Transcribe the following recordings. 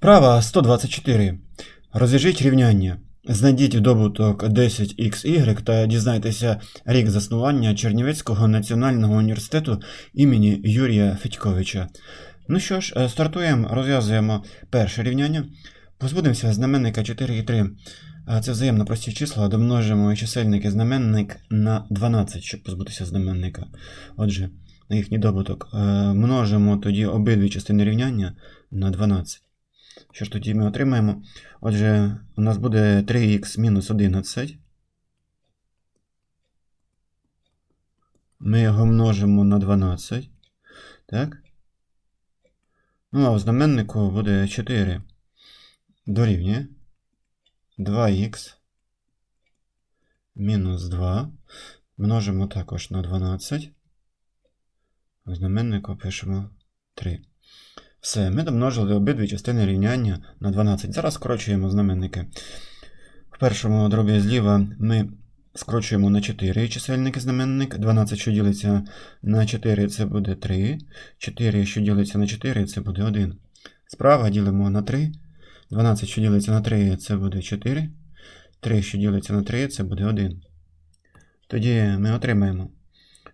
Вправа 124. Розв'яжіть рівняння. Знайдіть добуток 10xy та дізнайтеся рік заснування Чернівецького національного університету імені Юрія Федьковича. Ну що ж, е, стартуємо, розв'язуємо перше рівняння. Позбудемося знаменника 4 і 3. Це взаємно прості числа. Домножимо чисельник і знаменник на 12, щоб позбутися знаменника. Отже, на їхній добуток е, множимо тоді обидві частини рівняння на 12. Що ж тоді ми отримаємо? Отже, у нас буде 3х мінус 11. Ми його множимо на 12. Так? Ну, а в знаменнику буде 4. Дорівнює 2х мінус 2. Множимо також на 12. В знаменнику пишемо 3. Все, ми домножили обидві частини рівняння на 12. Зараз скорочуємо знаменники. В першому дробі зліва ми скорочуємо на 4 чисельники знаменник. 12, що ділиться на 4, це буде 3. 4, що ділиться на 4, це буде 1. Справа ділимо на 3. 12, що ділиться на 3, це буде 4. 3, що ділиться на 3, це буде 1. Тоді ми отримаємо,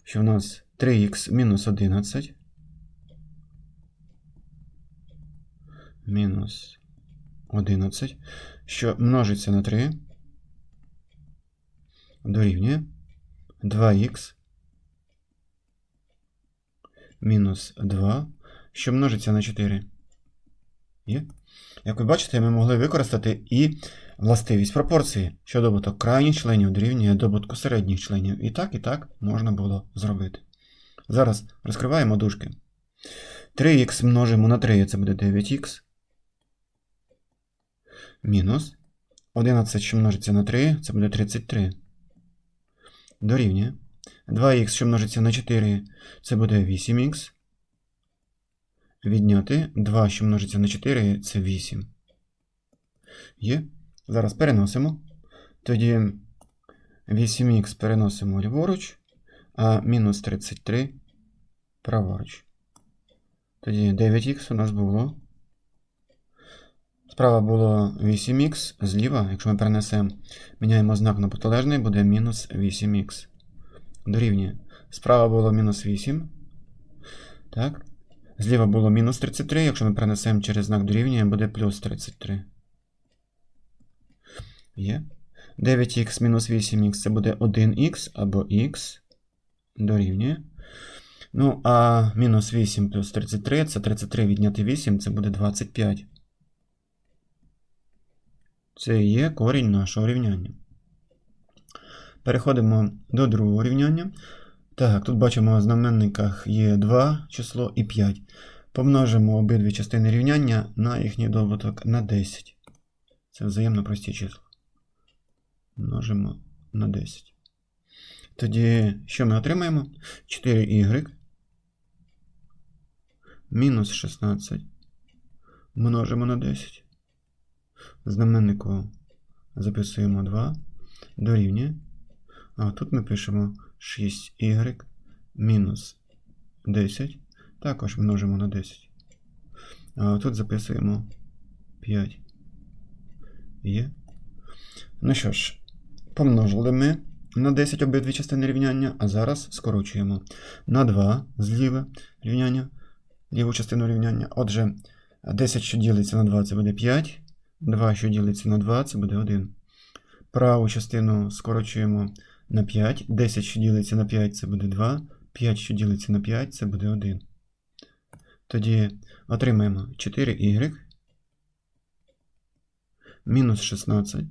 що в нас 3х мінус 11. Мінус 11, що множиться на 3, дорівнює 2х мінус 2, що множиться на 4. Є? Як ви бачите, ми могли використати і властивість пропорції, що добуток крайніх членів дорівнює добутку середніх членів. І так, і так можна було зробити. Зараз розкриваємо дужки. 3х множимо на 3, це буде 9х мінус 11, що множиться на 3, це буде 33. Дорівнює. 2х, що множиться на 4, це буде 8х. Відняти 2, що множиться на 4, це 8. Є. Зараз переносимо. Тоді 8х переносимо ліворуч, а мінус 33 праворуч. Тоді 9х у нас було. Справа було 8х, зліва, якщо ми перенесемо, міняємо знак на протилежний, буде мінус 8х. Дорівнює. Справа було мінус 8. Так. Зліва було мінус 33, якщо ми перенесемо через знак дорівнює, буде плюс 33. Є. 9х мінус 8х це буде 1х або х. Дорівнює. Ну, а мінус 8 плюс 33 це 33 відняти 8, це буде 25. Це є корінь нашого рівняння. Переходимо до другого рівняння. Так, тут бачимо, в знаменниках є 2 число і 5. Помножимо обидві частини рівняння на їхній добуток на 10. Це взаємно прості числа. Множимо на 10. Тоді, що ми отримаємо? 4y мінус 16. Множимо на 10. Знаменнику записуємо 2 дорівнює. А тут ми пишемо 6y мінус 10. Також множимо на 10. А тут записуємо 5. Є. Ну що ж, помножили ми на 10 обидві частини рівняння, а зараз скорочуємо на 2 зліве рівняння, ліву частину рівняння. Отже, 10, що ділиться на 2, це буде 5. 2, що ділиться на 2, це буде 1. Праву частину скорочуємо на 5. 10, що ділиться на 5, це буде 2. 5, що ділиться на 5, це буде 1. Тоді отримаємо 4y мінус 16,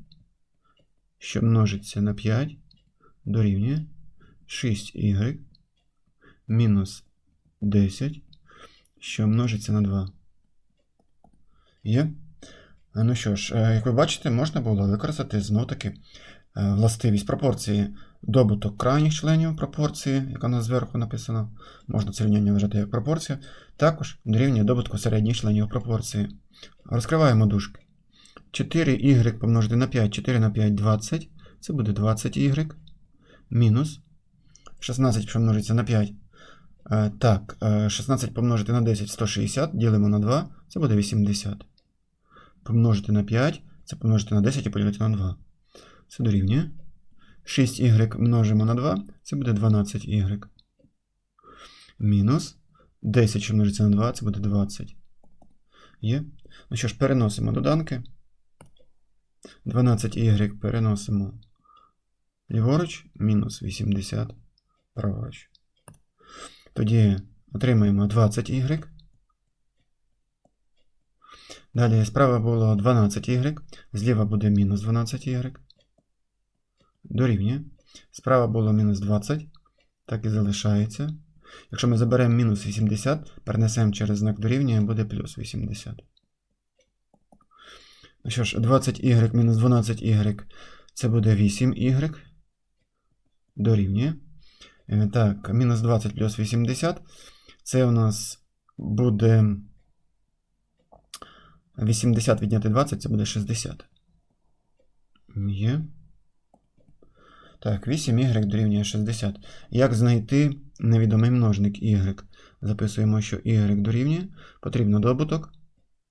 що множиться на 5, дорівнює 6y мінус 10, що множиться на 2. Є? Ну що ж, е, як ви бачите, можна було використати знов-таки е, властивість пропорції добуток крайніх членів пропорції, яка у нас зверху написана, можна це рівняння вважати як пропорція, також дорівнює добутку середніх членів пропорції. Розкриваємо дужки. 4y помножити на 5, 4 на 5 20, це буде 20y. Мінус 16 помножиться на 5. Е, так, 16 помножити на 10 160, ділимо на 2, це буде 80. Помножити на 5, це помножити на 10 і поділити на 2. Це дорівнює. 6y множимо на 2, це буде 12y. Мінус 10, що множиться на 2, це буде 20. Є. Ну що ж, переносимо доданки. 12y переносимо ліворуч, мінус 80 праворуч. Тоді отримаємо 20y. Далі справа було 12y, зліва буде мінус 12y. Дорівнює. Справа було мінус 20, так і залишається. Якщо ми заберемо мінус 80, перенесемо через знак дорівнює, буде плюс 80. Ну що ж, 20y мінус 12y це буде 8y. Дорівнює. Е, Так, мінус 20 плюс 80. Це у нас буде 80 відняти 20, це буде 60. Є. Так, 8y дорівнює 60. Як знайти невідомий множник y? Записуємо, що y дорівнює. Потрібно добуток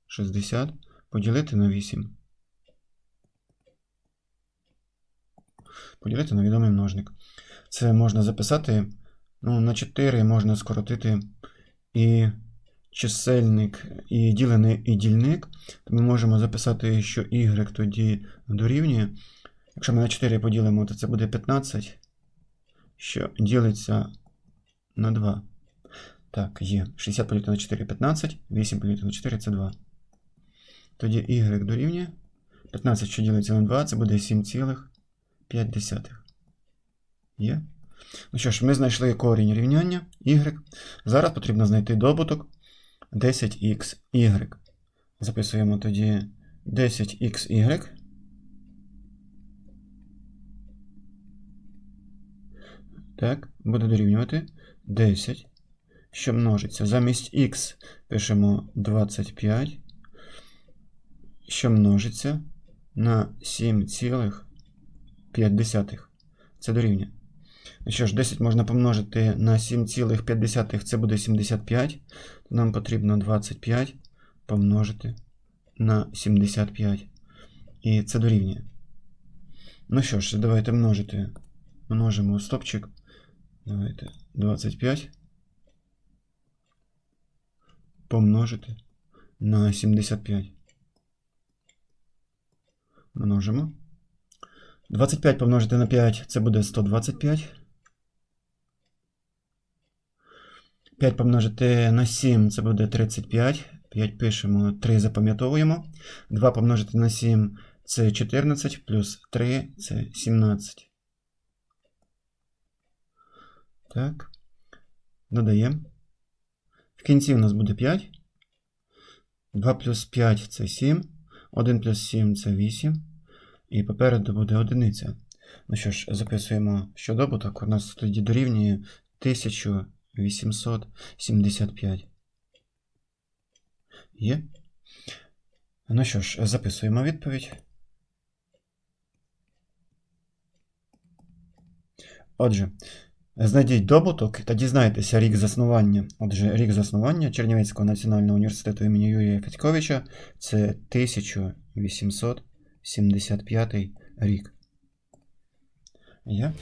60 поділити на 8. Поділити на відомий множник. Це можна записати. Ну, на 4 можна скоротити і чисельник, і ділений, і дільник. То ми можемо записати, що y тоді дорівнює. Якщо ми на 4 поділимо, то це буде 15, що ділиться на 2. Так, є. 60 поділити на 4 15, 8 поділити на 4 це 2. Тоді y дорівнює. 15, що ділиться на 2, це буде 7,5. Є. Ну що ж, ми знайшли корінь рівняння y. Зараз потрібно знайти добуток 10xy. Записуємо тоді 10xy. Так, буде дорівнювати 10, що множиться. Замість х пишемо 25, що множиться на 7,5. Це дорівнює. Ну що ж, 10 можна помножити на 7,5, це буде 75. Нам потрібно 25 помножити на 75. І це дорівнює. Ну що ж, давайте множити. Множимо стопчик. Давайте 25 помножити на 75. Множимо. 25 помножити на 5 це буде 125. 5 помножити на 7 це буде 35. 5 пишемо, 3 запам'ятовуємо. 2 помножити на 7 це 14, плюс 3 це 17. Так. Додаємо. В кінці у нас буде 5. 2 плюс 5 це 7. 1 плюс 7 це 8. І попереду буде одиниця. Ну що ж, записуємо, що добуток у нас тоді дорівнює 1875. Є. Ну що ж, записуємо відповідь. Отже, знайдіть добуток та дізнайтеся рік заснування. Отже, рік заснування Чернівецького національного університету імені Юрія Федьковича це 1875 рік. Є?